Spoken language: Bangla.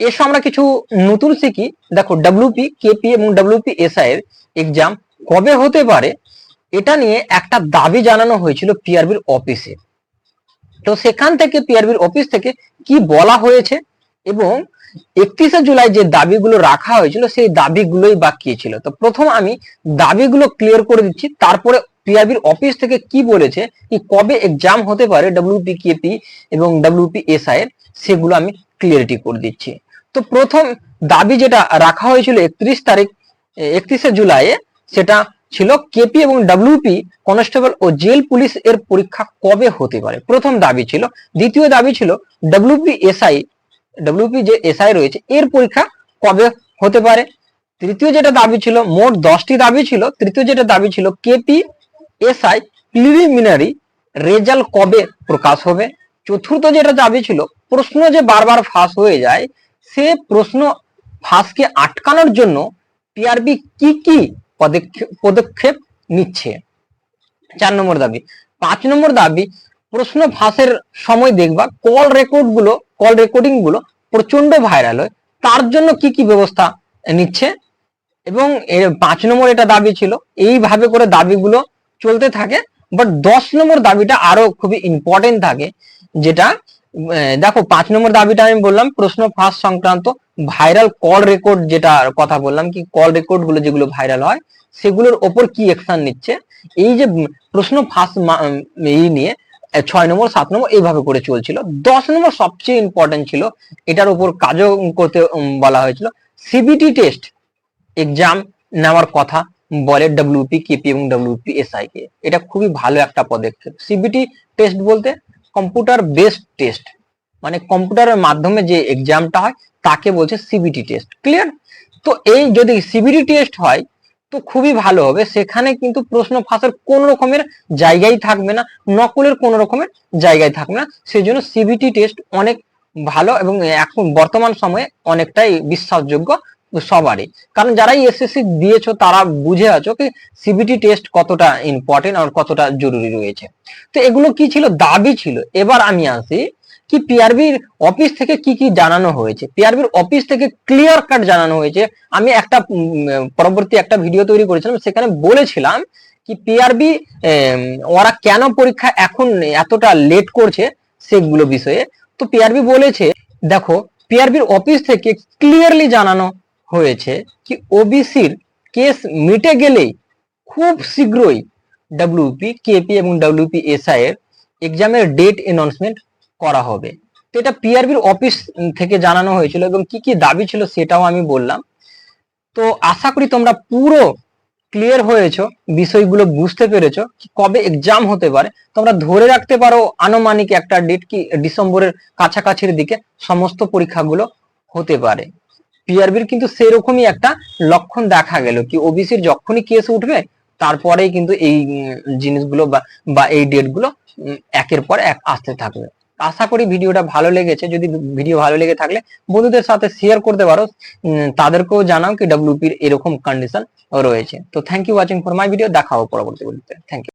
এসো আমরা কিছু নতুন শিখি। দেখো ডাব্লিউপি কেপি এবং ডাব্লিউপি এসআই এর এক্সাম কবে হতে পারে, এটা নিয়ে একটা দাবি জানানো হয়েছিল পিআরবির অফিসে তো সেখান থেকে পিআরবির অফিস থেকে কি বলা হয়েছে এবং একত্রিশে জুলাই যে দাবিগুলো রাখা হয়েছিল, সেই দাবিগুলোই বাকি ছিল? তো প্রথম আমি দাবিগুলো ক্লিয়ার করে দিচ্ছি, তারপরে পিআরবির অফিস থেকে কি বলেছে, কি কবে এক্সাম হতে পারে ডাব্লিউপি কেপি এবং ডাব্লিউপি এসআই এর, সেগুলো আমি ক্লিয়ারিটি করে দিচ্ছি। তো প্রথম দাবি যেটা রাখা হয়েছিল একত্রিশ তারিখ একত্রিশে জুলাইয়ে, সেটা ছিল কেপি এবং ডাব্লিউপি কনস্টেবল ও জেল পুলিশ এর পরীক্ষা কবে হতে পারে? প্রথম দাবি ছিল। দ্বিতীয় দাবি ছিল ডাব্লিউপি এসআই, ডাব্লিউপি যে এসআই রয়েছে, এর পরীক্ষা কবে হতে পারে? তৃতীয় যেটা দাবি ছিল, মোট দশটি দাবি ছিল। তৃতীয় যেটা দাবি ছিল, কেপি এসআই প্রিলিমিনারি রেজাল্ট কবে প্রকাশ হবে? চতুর্থ যেটা দাবি ছিল, প্রশ্ন যে বারবার ফাঁস হয়ে যায় সে প্রশ্ন ফাঁসকে আটকানোর জন্য টিআরবি কি কি পদক্ষেপ পদক্ষেপ নিচ্ছে? চার নম্বর দাবি। পাঁচ নম্বর দাবি, প্রশ্ন ফাঁসের সময় দেখবা কল রেকর্ডগুলো কল রেকর্ডিংগুলো প্রচণ্ড ভাইরাল হয়। তার জন্য কি কি ব্যবস্থা নিচ্ছে? এবং পাঁচ নম্বর এটা দাবি ছিল, এইভাবে করে দাবিগুলো চলতে থাকে। বাট দশ নম্বর দাবিটা আরও খুবই ইম্পর্টেন্ট থাকে, যেটা দেখো, পাঁচ নম্বর দাবিটা আমি বললাম, প্রশ্ন ফাঁস সংক্রান্ত ভাইরাল কল রেকর্ড যেটা কথা বললাম, কি কল রেকর্ডগুলো যেগুলো ভাইরাল হয়, সেগুলোর ওপর কি অ্যাকশন নিচ্ছে, এই যে প্রশ্ন ফাঁস এই নিয়ে ছয় নম্বর, সাত নম্বর এইভাবে করে চলছিল। দশ নম্বর সবচেয়ে ইম্পর্টেন্ট ছিল, এটার উপর কাজও করতে বলা হয়েছিল সিবিটি টেস্ট এক্সাম নেওয়ার কথা বলে ডাব্লিউপি কেপি এবং ডাব্লিউপি এসআই কে। এটা খুবই ভালো একটা পদক্ষেপ। সিবিটি টেস্ট বলতে কম্পিউটার বেসড টেস্ট মানে কম্পিউটারের মাধ্যমে যে এক্সামটা হয়, তাকে বলছে সিবিটি টেস্ট ক্লিয়ার তো এই যদি সিবিটি টেস্ট হয়, তো খুবই ভালো হবে। সেখানে কিন্তু প্রশ্ন ফাঁসের কোন রকমের জায়গায় থাকবে না, নকলের কোন রকমের জায়গায় থাকবে না। সেই জন্য সিবিটি টেস্ট অনেক ভালো এবং এখন বর্তমান সময়ে অনেকটাই বিশ্বাসযোগ্য। সবারই। কারণ যারাই এসএসসি দিয়েছ, তারা বুঝে আছো কি সিবিটি টেস্ট কতটা ইম্পর্টেন্ট আর কতটা জরুরি রয়েছে। তো এগুলো কি ছিল? দাবি ছিল। এবার আমি আসি কি পিআরবির অফিস থেকে কি কি জানানো হয়েছে? পিআরবির অফিস থেকে ক্লিয়ার কাট জানানো হয়েছে। আমি একটা পরবর্তী একটা ভিডিও তৈরি করেছিলাম, সেখানে বলেছিলাম কি পিআরবি ওরা কেন পরীক্ষা এখন এতটা লেট করছে সেগুলো বিষয়ে। তো পিআরবি বলেছে, দেখো পিআরবির অফিস থেকে ক্লিয়ারলি জানানো হয়েছে কি ওবিসির কেস মিটে গেলেই খুব শীঘ্রই ডাব্লিউপি কেপি এবং ডাব্লিউপি এসআই এর এক্সামের ডেট অ্যানাউন্সমেন্ট করা হবে। তো এটা পিআরবির অফিস থেকে জানানো হয়েছিল এবং কি কি দাবি ছিল সেটাও আমি বললাম। তো আশা করি তোমরা পুরো ক্লিয়ার হয়েছো, বিষয়গুলো বুঝতে পেরেছ কবে এক্সাম হতে পারে। তোমরা ধরে রাখতে পারো আনুমানিক একটা ডেট কি, ডিসেম্বরের কাছাকাছির দিকে সমস্ত পরীক্ষাগুলো হতে পারে। পিআরবির কিন্তু সেরকমই একটা লক্ষণ দেখা গেল কি ওবিসির যখনই কেস উঠবে, তারপরেই কিন্তু এই জিনিসগুলো বা এই ডেটগুলো একের পর এক আসতে থাকবে। আশা করি ভিডিওটা ভালো লেগেছে। যদি ভিডিও ভালো লেগে থাকলে বন্ধুদের সাথে শেয়ার করতে পারো। তাদেরকেও জানাও কি ডাব্লিউপির এরকম কন্ডিশন রয়েছে। তো thank you watching for my video দেখা হবে পরবর্তী ভিডিওতে থ্যাংক ইউ